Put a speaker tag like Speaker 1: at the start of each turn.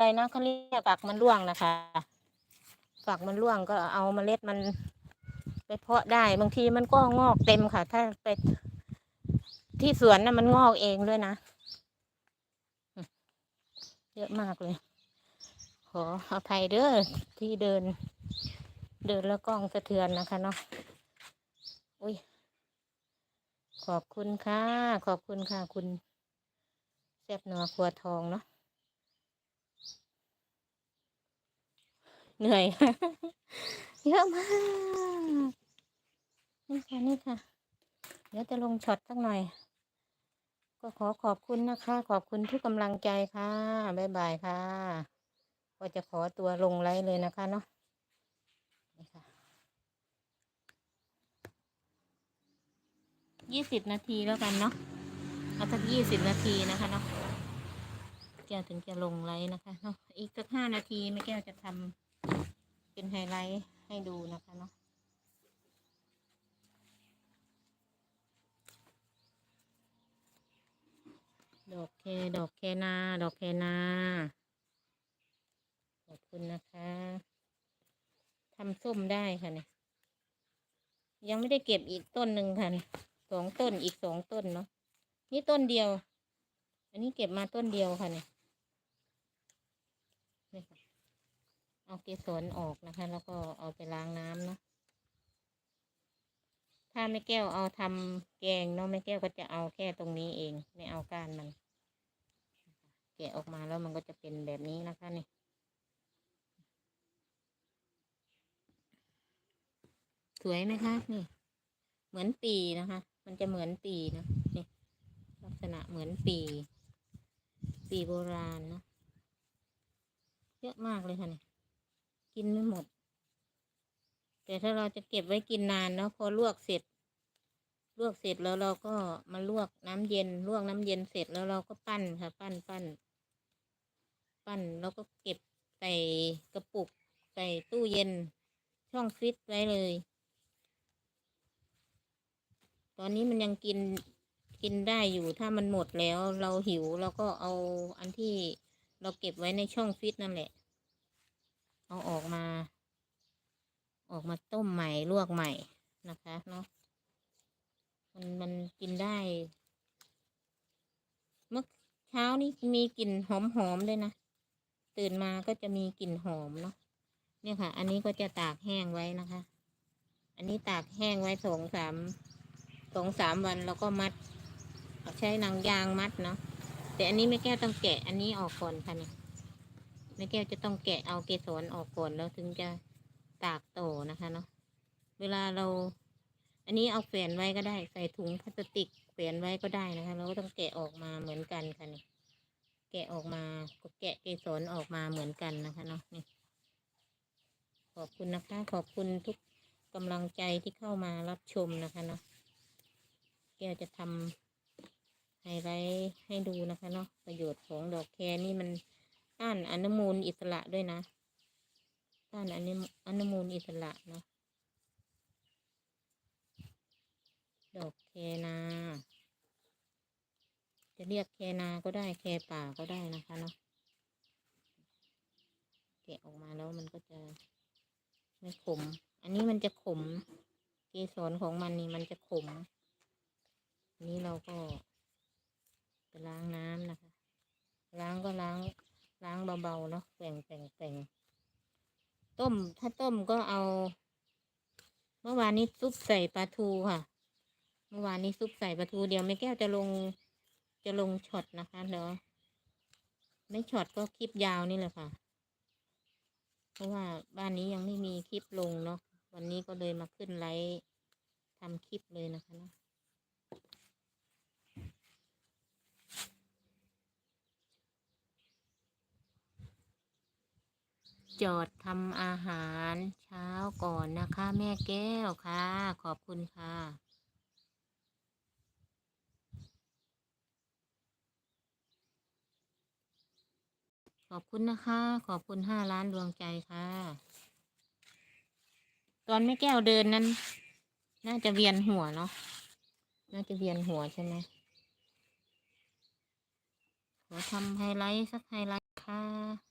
Speaker 1: อะไรนะเขาเรียกฝักมันร่วงนะคะฝักมันร่วงก็เอาเมล็ดมัน ไปเพาะได้บางทีมันก็งอกเต็มค่ะ ถ้าไปที่สวนน่ะมันงอกเองด้วยนะเยอะมากเลย ขออภัยเด้อที่เดิน เดินแล้วกล้องสะเทือนนะคะเนาะอุ้ยขอบคุณค่ะ ขอบคุณค่ะ คุณแซบนัวครัวทองเนาะ เหนื่อย เยอะมาก นี่ค่ะนี่ค่ะ เดี๋ยวจะลงช็อตสักหน่อย ก็ขอขอบคุณนะคะ ขอบคุณทุกกำลังใจค่ะ บ๊ายบายค่ะ ก็จะขอตัวลงไลฟ์เลยนะคะเนาะนี่ค่ะยี่สิบนาทีแล้วกันเนาะเอาสักยี่สิบนาทีนะคะเนาะแก้วถึงจะลงไลฟ์นะคะเนาะอีกสักห้านาทีแม่แก้วจะทำ เป็นไฮไลท์ให้ดูนะคะเนาะดอกแคดอกแคนา ดอกแคนา ขอบคุณนะคะทำส้มได้ค่ะเนี่ย ยังไม่ได้เก็บอีกต้นหนึ่งค่ะสองต้นอีกสองต้นเนาะนี่ต้นเดียว อันนี้เก็บมาต้นเดียวค่ะเนี่ยนี่ค่ะ เอาเกสรออกนะคะ แล้วก็เอาไปล้างน้ำเนาะถ้าไม่แก้วเอาทำแกงเนาะไม่แก้วก็จะเอาแค่ตรงนี้เอง ไม่เอาก้านมันแกะออกมาแล้วมันก็จะเป็นแบบนี้นะคะนี่สวยไหมคะนี่ เหมือนปีนะคะ มันจะเหมือนปีนะนี่ลักษณะเหมือนปี ปีโบราณเนะเยอะมากเลยค่ะนี่ กินไม่หมด แต่ถ้าเราจะเก็บไว้กินนานเนาะพอลวกเสร็จ ลวกเสร็จแล้วเราก็มาลวกน้ำเย็น ลวกน้ำเย็นเสร็จแล้วเราก็ปั้นค่ะ ปั้นปั้นปั้นแล้วก็เก็บใส่กระปุกใส่ตู้เย็น ช่องฟรีซไว้เลย ตอนนี้มันยังกินกินได้อยู่ถ้ามันหมดแล้วเราหิวเราก็เอาอันที่เราเก็บไว้ในช่องฟรีซนั่นแหละ เอาออกมา ออกมาต้มใหม่ลวกใหม่นะคะเนาะมันมันกินได้ เมื่อเช้านี้มีกลิ่นหอมหอมเลยนะ ตื่นมาก็จะมีกลิ่นหอมเนาะเนี่ยค่ะ อันนี้ก็จะตากแห้งไว้นะคะ อันนี้ตากแห้งไว้สองสามสองสามวันแล้วก็มัดใช้หนังยางมัดเนาะแต่อันนี้แม่แก้ต้องแกะอันนี้ออกก่อนค่ะเนี่ย ม่แก้วจะต้องแกะเอาเกสรออกก่อนแล้วถึงจะตากโตนะคะเนาะเวลาเรา อันนี้เอาแขวนไว้ก็ได้ ใส่ถุงพลาสติกแขวนไว้ก็ได้นะคะ เราก็ต้องแกะออกมาเหมือนกันค่ะนี่แกะออกมาก็แกะเกสรออกมาเหมือนกันนะคะเนาะนี่ขอบคุณนะคะ ขอบคุณทุกกำลังใจที่เข้ามารับชมนะคะเนาะแก้วจะทำไฮไลท์ให้ดูนะคะเนาะประโยชน์ของดอกแครนี่มัน ต้านอนุมูลอิสระด้วยนะ ต้านอนุอนุมูลอิสระเนาะ ดอกแคนา จะเรียกแคนาก็ได้แคป่าก็ได้นะคะเนาะ แกะออกมาแล้วมันก็จะไม่ขม อันนี้มันจะขม เกสรของมันนี่มันจะขมนนี้เราก็ไปล้างน้ำนะคะ ล้างก็ล้าง ล้างเบาๆเนาะแป่งแป่งแป่งต้ม ถ้าต้มก็เอา เมื่อวานนี้ซุปใส่ปลาทูค่ะ เมื่อวานนี้ซุปใส่ปลาทูเดียวไม่แก้วจะลงจะลงช็อตนะคะเดี๋ยวไม่ช็อตก็คลิปยาวนี่แหละค่ะ เพราะว่าบ้านนี้ยังไม่มีคลิปลงเนาะวันนี้ก็เลยมาขึ้นไลฟ์ทำคลิปเลยนะคะเนาะ จอดทำอาหารเช้าก่อนนะคะ แม่แก้วค่ะ ขอบคุณค่ะขอบคุณนะคะ ขอบคุณห้าล้านดวงใจค่ะ ตอนแม่แก้วเดินนั้น น่าจะเวียนหัวเนาะน่าจะเวียนหัวใช่ไหมขอทำไฮไลท์สักไฮไลท์ค่ะ